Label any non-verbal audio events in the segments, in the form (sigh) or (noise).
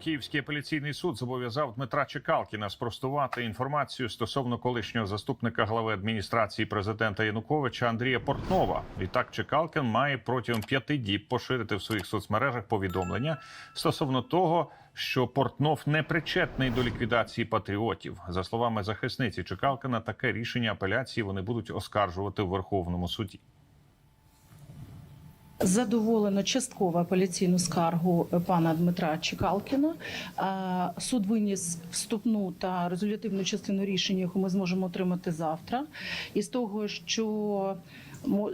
Київський апеляційний суд зобов'язав Дмитра Чекалкіна спростувати інформацію стосовно колишнього заступника глави адміністрації президента Януковича Андрія Портнова. Відтак Чекалкін має протягом п'яти діб поширити в своїх соцмережах повідомлення стосовно того, що Портнов не причетний до ліквідації патріотів. За словами захисниці Чекалкина, таке рішення апеляції вони будуть оскаржувати в Верховному суді. Задоволено частково апеляційну скаргу пана Дмитра Чекалкіна. Суд виніс вступну та резолютивну частину рішення, яку ми зможемо отримати завтра. І з того, що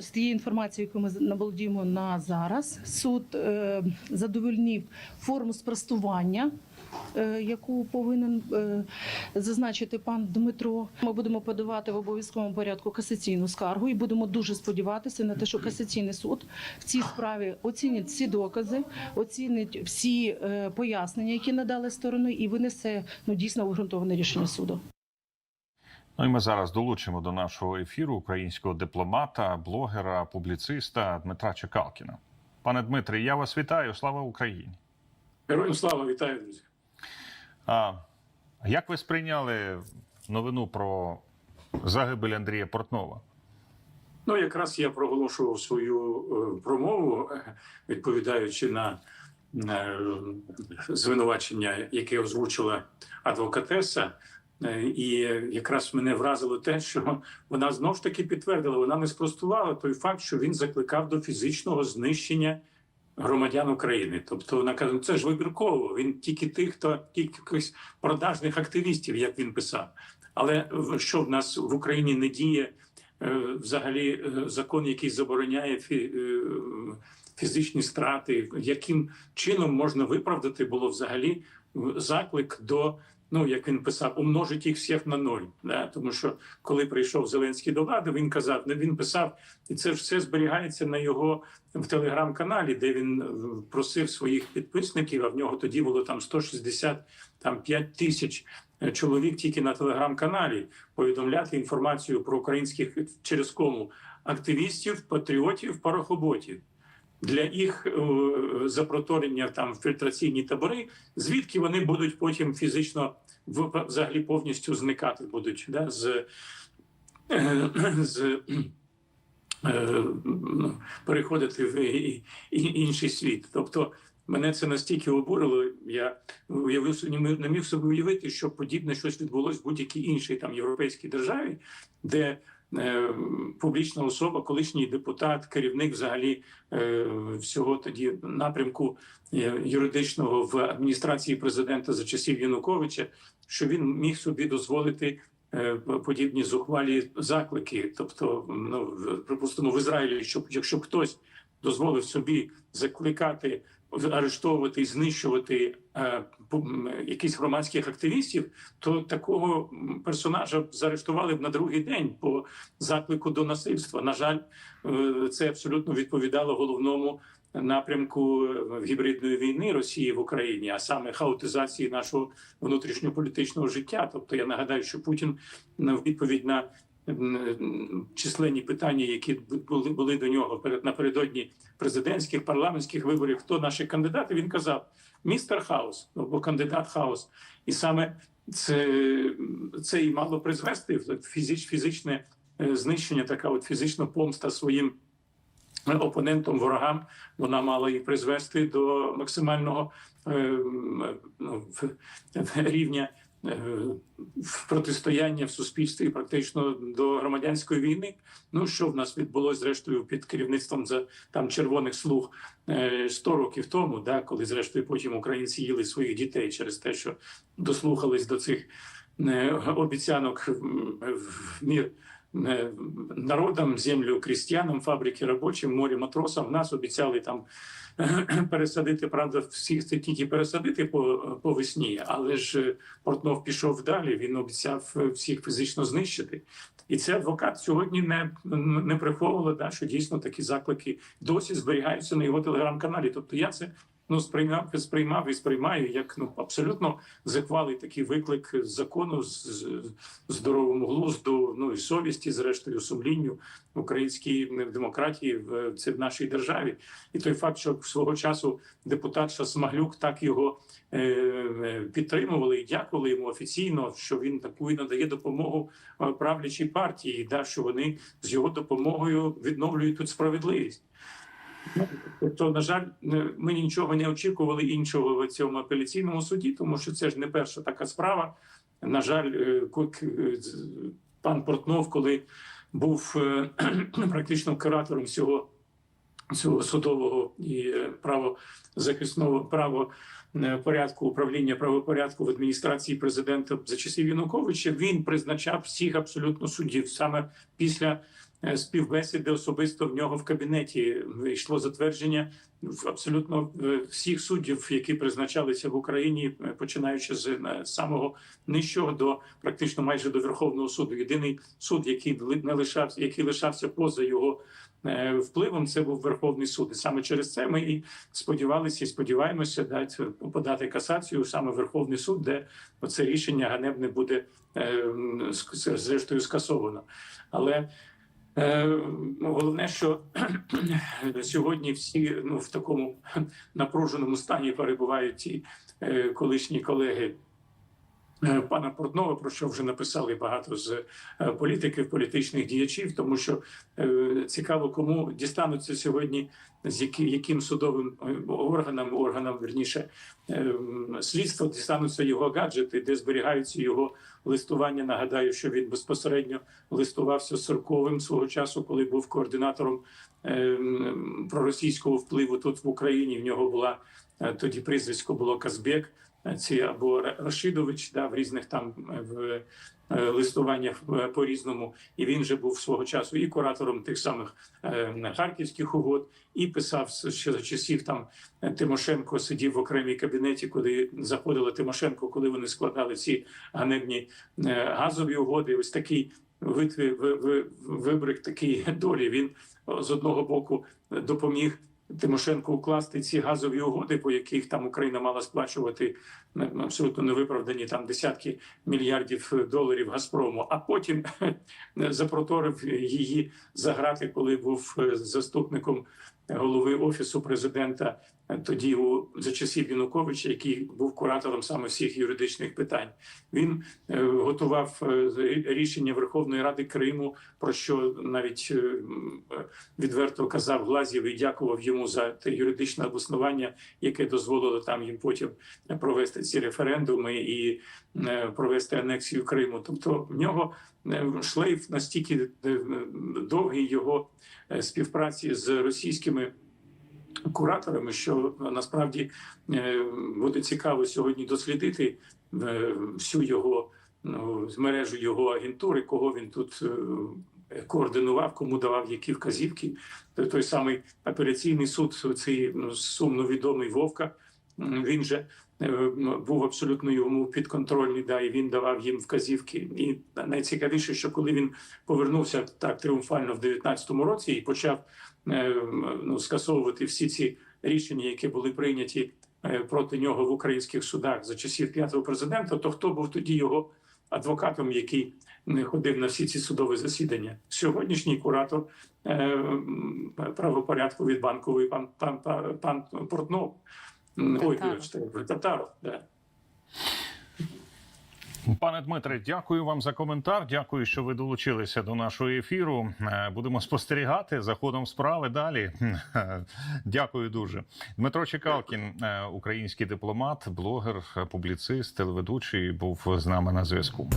з тієї інформації, яку ми наболодіємо на зараз, суд е, задовольнив форму спростування. Е, Яку повинен е, зазначити пан Дмитро, ми будемо подавати в обов'язковому порядку касаційну скаргу і будемо дуже сподіватися на те, що касаційний суд в цій справі оцінить всі докази, оцінить всі е, пояснення, які надали сторони, і винесе ну дійсно обґрунтоване рішення суду. Ну і ми зараз долучимо до нашого ефіру українського дипломата, блогера, публіциста Дмитра Чекалкіна. Пане Дмитре, я вас вітаю. Слава Україні! Героям слава, вітаю, друзі. А як ви сприйняли новину про загибель Андрія Портнова? Ну, якраз я проголошував свою е, промову, е, відповідаючи на, на звинувачення, яке озвучила адвокатеса. Е, І якраз мене вразило те, що вона знов ж таки підтвердила, вона не спростувала той факт, що він закликав до фізичного знищення громадян України. Тобто вона «Ну, це ж вибірково. Він тільки тих, хто тільки якихось продажних активістів, як він писав. Але що в нас в Україні не діє е, взагалі е, закон, який забороняє фі- е, фізичні страти, яким чином можна виправдати було взагалі заклик до. Ну, як він писав, умножить їх всіх на ноль. Да? Тому що коли прийшов Зеленський до влади, він казав, не він писав, і це ж все зберігається на його в телеграм-каналі, де він е, просив своїх підписників. А в нього тоді було там 160 там 5 тисяч е, чоловік тільки на телеграм-каналі повідомляти інформацію про українських через кому активістів, патріотів, парохоботів. Для їх е, запроторення там в фільтраційні табори, звідки вони будуть потім фізично взагалі повністю зникати будуть да, з, е, з е, переходити в інший світ. Тобто мене це настільки обурило. Я уявив не міг- собі уявити, що подібне щось відбулось в будь-якій іншій там європейській державі, де публічна особа, колишній депутат, керівник взагалі е, всього тоді напрямку е, юридичного в адміністрації президента за часів Януковича, що він міг собі дозволити е, подібні зухвалі заклики. Тобто, ну припустимо, в Ізраїлі, щоб якщо хтось дозволив собі закликати арештовувати і знищувати е, якихось громадських активістів, то такого персонажа заарештували б на другий день по заклику до насильства. На жаль, е, це абсолютно відповідало головному напрямку е, гібридної війни Росії в Україні, а саме хаотизації нашого внутрішньополітичного життя. Тобто я нагадаю, що Путін на відповідь на численні питання, які були були до нього перед напередодні президентських парламентських виборів. Хто наші кандидати? Він казав містер Хаус або кандидат Хаус, і саме це, це і мало призвести фізич, фізичне е, знищення, така от фізична помста своїм опонентам, ворогам. Вона мала і призвести до максимального е, ну, рівня протистояння в суспільстві практично до громадянської війни. Ну що в нас відбулося зрештою під керівництвом за там червоних слуг е, 100 років тому, да, коли зрештою потім українці їли своїх дітей через те, що дослухались до цих е, обіцянок в мір. Е, Народам, землю крістянам, фабрики робочим, морі матросам. Нас обіцяли там (clears throat) пересадити. Правда, всіх це тільки пересадити по, по весні, але ж е, Портнов пішов далі. Він обіцяв е, всіх фізично знищити. І це адвокат сьогодні не, не приховувала, да, що дійсно такі заклики досі зберігаються на його телеграм-каналі. Тобто я це ну сприймав, сприймав і сприймаю як ну абсолютно захвалий такий виклик закону з здоровому глузду, ну і совісті, зрештою, сумлінню українській демократії в це в нашій державі. І той факт, що свого часу депутат Смаглюк так його е, е, підтримували і дякували йому офіційно, що він таку і надає допомогу е, правлячій партії, да, що вони з його допомогою відновлюють тут справедливість. Тобто, на жаль, ми нічого не очікували іншого в цьому апеляційному суді, тому що це ж не перша така справа. На жаль, е, е, пан Портнов, коли був е, (clears throat) практично куратором всього цього судового і правозахисного право порядку управління правопорядку в адміністрації президента за часів Януковича, він призначав всіх абсолютно суддів саме після співбесіди особисто в нього в кабінеті йшло затвердження абсолютно е, всіх суддів, які призначалися в Україні, е, починаючи з е, самого нижчого до практично майже до Верховного суду. Єдиний суд, який не лишався, який лишався поза його е, впливом, це був Верховний суд. І саме через це ми і сподівалися, і сподіваємося дати подати касацію саме Верховний суд, де це рішення ганебне буде е, зрештою скасовано. Але Е, головне, що (clears throat) сьогодні всі ну в такому напруженому стані перебувають ті е, колишні колеги. е, пана Портнова, про що вже написали багато з е, політиків, політичних діячів, тому що е, цікаво, кому дістануться сьогодні, з яким судовим е, органам, органам верніше е, слідства дістануться його гаджети, де зберігаються його листування. Нагадаю, що він безпосередньо листувався з свого часу, коли був координатором е, проросійського впливу тут в Україні. В нього була е, тоді прізвисько було Казбек, е, ці або Рашидович, да, в різних там е, в е, листуваннях е, по різному. І він же був свого часу і куратором тих самих харківських угод, і писав ще за часів там Тимошенко сидів в окремій кабінеті, коли заходила Тимошенко, коли вони складали ці ганебні газові угоди. Ось такий витві, ви- ви- вибрик такий долі. Він з одного боку допоміг Тимошенко укласти ці газові угоди, по яких там Україна мала сплачувати е, абсолютно невиправдані там десятки мільярдів доларів Газпрому. А потім запроторив її заграти, коли був е, заступником голови офісу президента е, тоді у за часів Януковича, який був куратором саме всіх юридичних питань. Він е, готував е, рішення Верховної Ради Криму, про що навіть відверто казав Глазів і дякував йому за те юридичне обоснування, яке дозволило там їм потім провести ці референдуми і провести анексію Криму. Тобто в нього шлейф настільки е, довгий його е, співпраці з російськими кураторами, що насправді е, буде цікаво сьогодні дослідити всю його ну, мережу його агентури, кого він тут координував, кому давав які вказівки. Той- Той самий апеляційний суд, цей ну, сумно відомий Вовка. Він же е, був абсолютно йому підконтрольний, да, і він давав їм вказівки. І найцікавіше, що коли він повернувся так тріумфально в 19-му році і почав е, ну, скасовувати всі ці рішення, які були прийняті е, проти нього в українських судах за часів п'ятого президента, то хто був тоді його адвокатом, який не ходив на всі ці судові засідання? Сьогоднішній куратор правопорядку від банкової пан, пан, пан Портнов. Ой, вибачте, да. Пане Дмитре, дякую вам за коментар. Дякую, що ви долучилися до нашого ефіру. Е, Будемо спостерігати за ходом справи далі. (laughs) Дякую дуже. Дмитро Чекалкін, е, український дипломат, блогер, публіцист, телеведучий, був з нами на зв'язку.